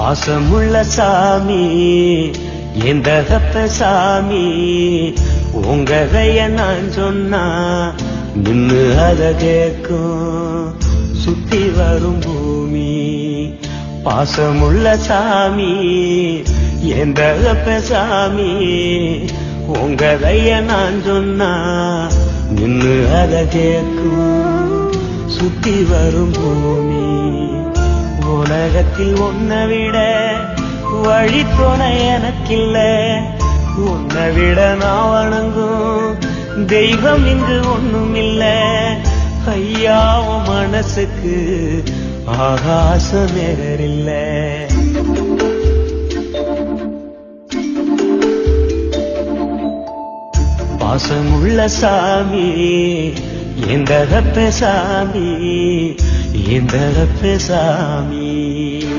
பாசமுள்ள சாமி எந்த சாமி உங்க கைய நான் சொன்னா நின்னு அத கேட்கும் சுத்தி வரும் பூமி பாசமுள்ள சாமி எந்த சாமி உங்க கைய நான் சொன்னா நின்னு அத கேட்கும் சுத்தி வரும் பூமி உலகத்தில் உன்னை விட வழி துணை எனக்கில்ல. உன்னை விட நான் வணங்கும் தெய்வம் இங்கு ஒண்ணும் இல்ல. ஐயாவும் மனசுக்கு ஆகாசம் நேரில்ல பாசமுள்ள சாமி எந்த சாமி? எந்த சாமி